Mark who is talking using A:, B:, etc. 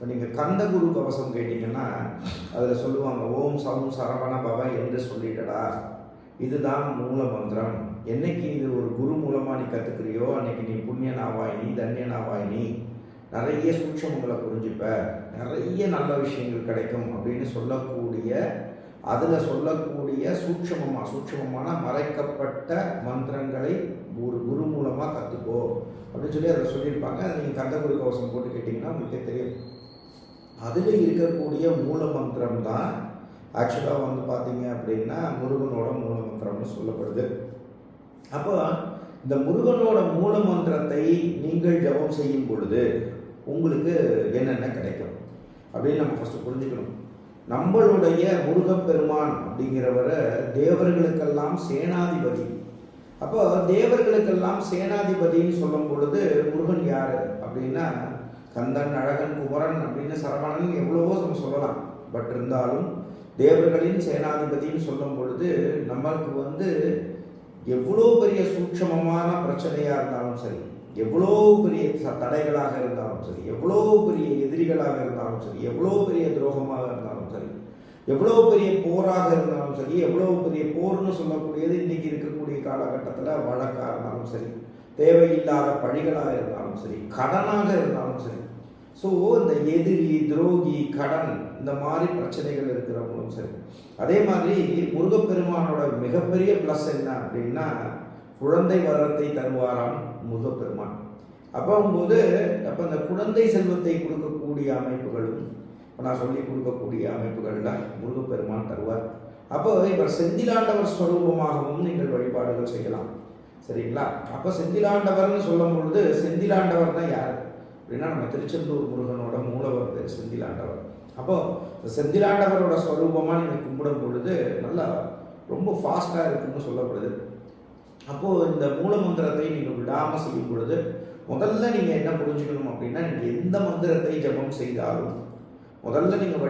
A: இப்போ நீங்கள் கந்த குரு கவசம் கேட்டிங்கன்னா அதில் சொல்லுவாங்க ஓம் சம் சரவண பவ என்று சொல்லிட்டடா. இதுதான் மூல மந்திரம் என்னைக்கு இது ஒரு குரு மூலமாக நீ கற்றுக்கிறியோ அன்னைக்கு நீ புண்ணியனாவாய் நீ தன்யனாவாய் நீ நிறைய சூட்சமங்களை புரிஞ்சுப்ப. நிறைய நல்ல விஷயங்கள் கிடைக்கும் அப்படின்னு சொல்லக்கூடிய அதில் சொல்லக்கூடிய சூட்சமமாக சூட்சமமான மறைக்கப்பட்ட மந்திரங்களை ஒரு குரு மூலமாக கற்றுக்கோ அப்படின்னு சொல்லி அதில் சொல்லியிருப்பாங்க. அதை நீங்கள் கந்தகுரு கவசம் போட்டு கேட்டிங்கன்னா உங்களுக்கே தெரியும். அதில் இருக்கக்கூடிய மூல மந்திரம் தான் ஆக்சுவலாக வந்து பார்த்தீங்க அப்படின்னா முருகனோட மூல மந்திரம்னு சொல்லப்படுது. அப்போ இந்த முருகனோட மூல மந்திரத்தை நீங்கள் ஜபம் செய்யும் பொழுது உங்களுக்கு என்னென்ன கிடைக்கும்? அப்படின்னு நம்ம ஃபஸ்ட்டு புரிஞ்சுக்கணும். நம்மளுடைய முருகப்பெருமான் அப்படிங்கிறவரை தேவர்களுக்கெல்லாம் சேனாதிபதி. அப்போ தேவர்களுக்கெல்லாம் சேனாதிபதின்னு சொல்லும் பொழுது முருகன் யார்? அப்படின்னா கந்தன் அழகன் குமரன் அப்படின்னு சரவணன் எவ்வளவோ நம்ம சொல்லலாம். பட் இருந்தாலும் தேவர்களின் சேனாதிபதின்னு சொல்லும் பொழுது நம்மளுக்கு வந்து எவ்வளோ பெரிய சூட்சமமான பிரச்சனையாக இருந்தாலும் சரி எவ்வளோ பெரிய ச- தடைகளாக இருந்தாலும் சரி எவ்வளோ பெரிய எதிரிகளாக இருந்தாலும் சரி எவ்வளோ பெரிய துரோகமாக இருந்தாலும் சரி எவ்வளோ பெரிய போராக இருந்தாலும் சரி எவ்வளோ பெரிய போர்னு சொல்லக்கூடியது இன்னைக்கு இருக்கக்கூடிய காலகட்டத்தில் வழக்காக இருந்தாலும் சரி தேவையில்லாத பழிகளாக இருந்தாலும் சரி கடனாக இருந்தாலும் சரி. ஸோ இந்த எதிரி துரோகி கடன் இந்த மாதிரி பிரச்சனைகள் இருக்கிறவங்களும் சரி. அதே மாதிரி முருகப்பெருமானோட மிகப்பெரிய ப்ளஸ் என்ன அப்படின்னா குழந்தை வரத்தை தருவாராம் முருகப்பெருமான். அப்போங்கும்போது அப்போ இந்த குழந்தை செல்வத்தை கொடுக்கக்கூடிய அமைப்புகளும் இப்போ நான் சொல்லி கொடுக்கக்கூடிய அமைப்புகளில் முருகப்பெருமான் தருவார். அப்போ இவர் செந்திலாண்டவர் ஸ்வரூபமாகவும் நீங்கள் வழிபாடுகள் செய்யலாம். சரிங்களா? அப்போ செந்திலாண்டவர்னு சொல்லும் பொழுது செந்திலாண்டவர் தான் யார்? அப்படின்னா நம்ம திருச்செந்தூர் முருகனோட மூலவர் பேர் செந்திலாண்டவர். அப்போ செந்திலாண்டவரோட ஸ்வரூபமாக நீங்கள் கும்பிடும் பொழுது நல்லா ரொம்ப ஃபாஸ்ட்டாக இருக்குன்னு சொல்லப்படுது. அப்போது இந்த மூல மந்திரத்தை நீங்கள் விடாமல் செய்யும் பொழுது முதல்ல நீங்கள் என்ன புரிஞ்சுக்கணும் அப்படின்னா நீங்கள் எந்த மந்திரத்தை ஜெபம் செய்தாலும் முதல்ல நீங்கள் வழி